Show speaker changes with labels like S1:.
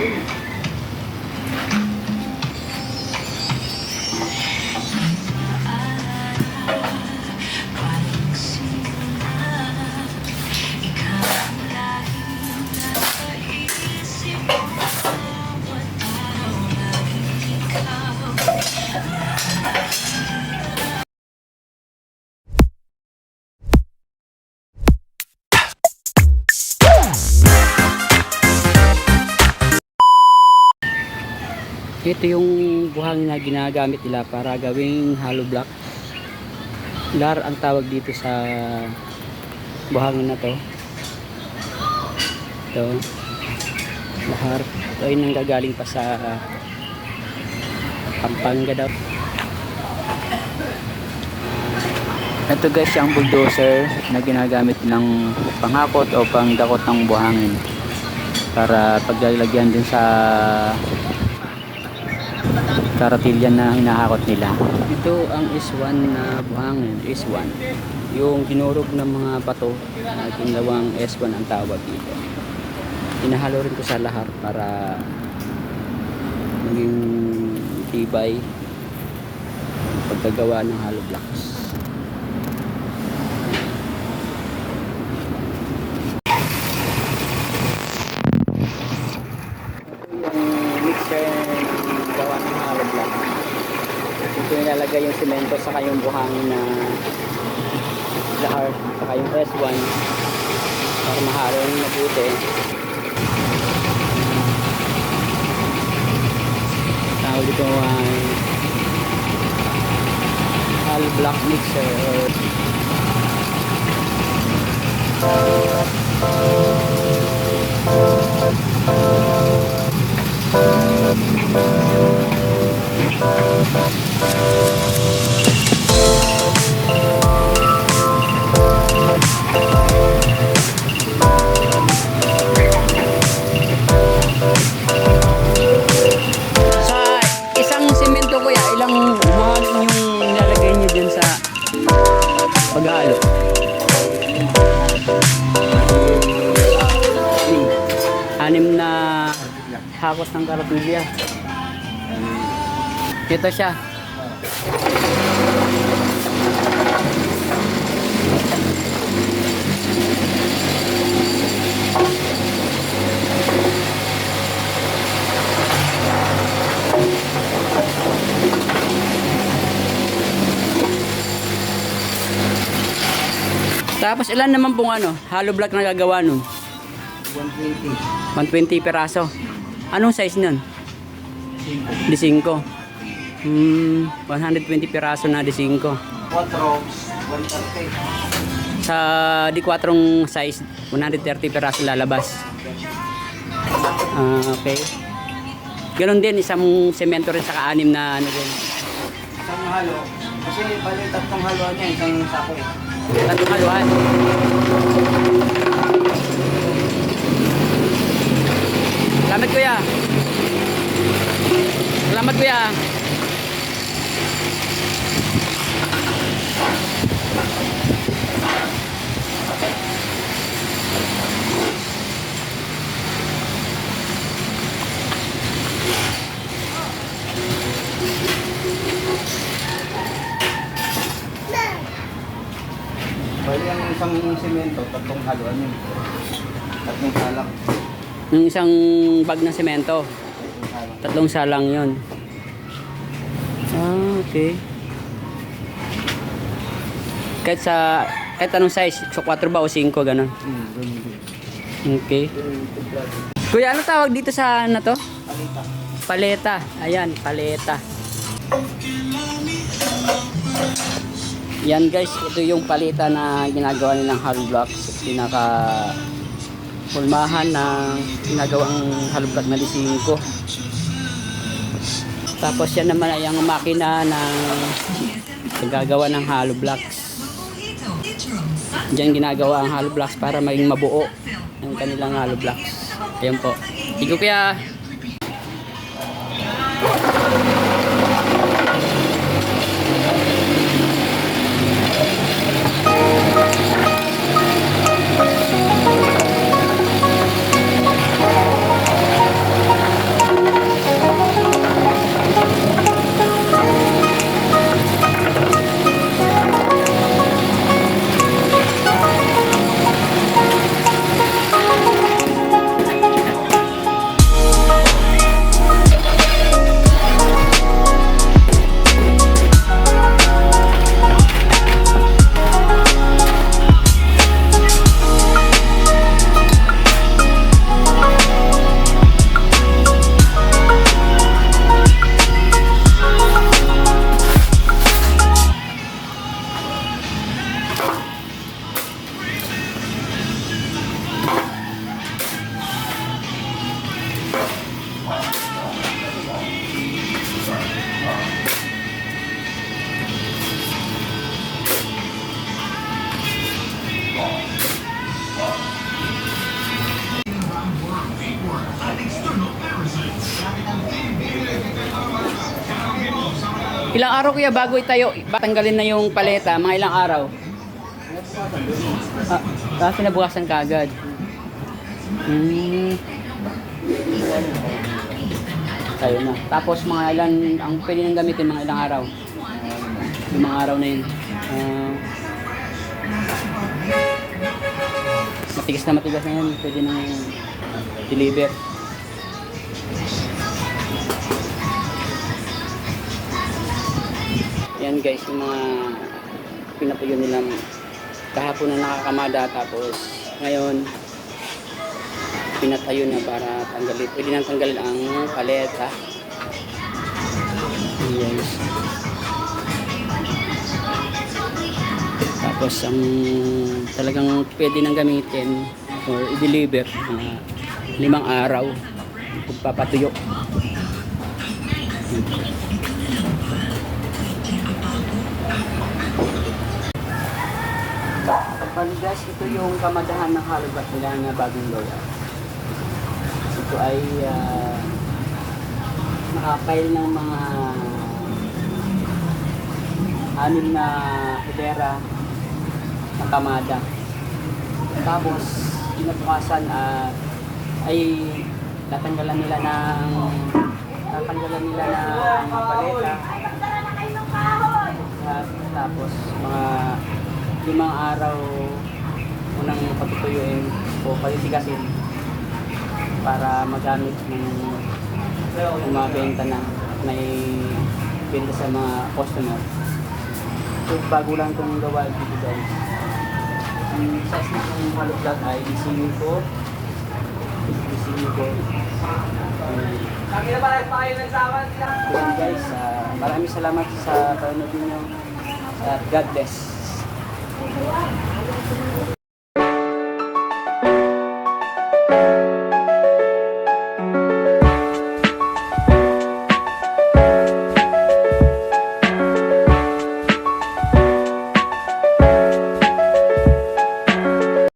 S1: Sim. Ito yung buhangin na ginagamit nila para gawing hollow block. Lar ang tawag dito sa buhangin na to. Ito. Lahar. Ito ay nanggagaling pa sa Pampanga daw. Ito guys yung bulldozer na ginagamit ng panghakot o pangdakot ng buhangin para paglalagyan din sa karatilyan na hinahakot nila. Ito ang S1 na buhangin, S1. Yung kinurog ng mga bato na ginawang S1 ang tawag dito. Inahalo rin ko sa lahat para maging tibay pagkagawa ng hollow blocks. Ito yung semento sa yung buhangin na lahar saka yung S1 para mahalo yung mabuti. Tawag dito ay hollow block mixer or Sa paghalo? Anim na hakos ng karapilya. Ito siya. Tapos ilan naman pong ano, hollow block na gagawa nun?
S2: 120.
S1: 120 peraso. Anong size nun? Di 5. Hmm, 120 peraso na di 5.
S2: 4, 130.
S1: Sa di 4 size, 130 peraso lalabas. Ah, okay. Ganon din, isang semento rin sa kaanim na ano din.
S2: Isang halo. Kasi bali tatlong haluan niya, isang sako eh.
S1: Tatlong haluan. Salamat kuya. Salamat kuya.
S2: Bali ang isang simento, tatlong haluan yun. Tatlong salak.
S1: Yung isang bag ng semento.
S2: Tatlong
S1: salang yon. Ah, okay. Kahit sa kahit anong size, so 4 ba o 5 ganun.
S2: Hmm.
S1: Okay. Kuya, ano tawag dito sa ano to?
S2: Palita.
S1: Paleta. Ayan, paleta. Yan guys, ito yung paleta na ginagawa nilang hollow blocks. Pinaka pulmahan na ginagawang hollow block na lisingko. Tapos yan naman ay ang makina na gagawa ng hollow blocks. Diyan ginagawa ang hollow blocks para maging mabuo ang kanilang hollow blocks. Ayan po. Ikaw kaya Ilang araw kuya bago itayo, tanggalin na yung paleta, mga ilang araw? Ah, ah kinabukasan ka agad. Hmm. Tayo na. Tapos mga ilan, ang pwede nang gamitin mga ilang araw? Yung mga araw na yun. Ah, matigas na matigas na yan, pwede nang deliver. Yan guys, yung mga pinatuyo nilang kahapon na nakakamada tapos ngayon pinatayo na para tanggalin. Pwede nang tanggalin ang paleta. Yes. Tapos ang talagang pwede nang gamitin or i-deliver mga limang araw pagpapatuyo. Paligas, ito yung kamadahan ng halugat nila na bagong gawa. Ito ay uh, nakakail ng mga anim na hilera na kamada. Tapos, kinabukasan at ay tatanggalan nila ng tatanggalan nila ng paleta at tapos mga limang araw unang patutuyuin o palitigasin para magamit ng ng mga benta na may benta sa mga customer. So bago lang itong gawa dito guys. Ang size na itong haluglat ay 15 ko. 15 ko.
S3: Kami na pala tayo nagsawa sila.
S1: Yun guys, ah, maraming salamat sa ninyo at God bless.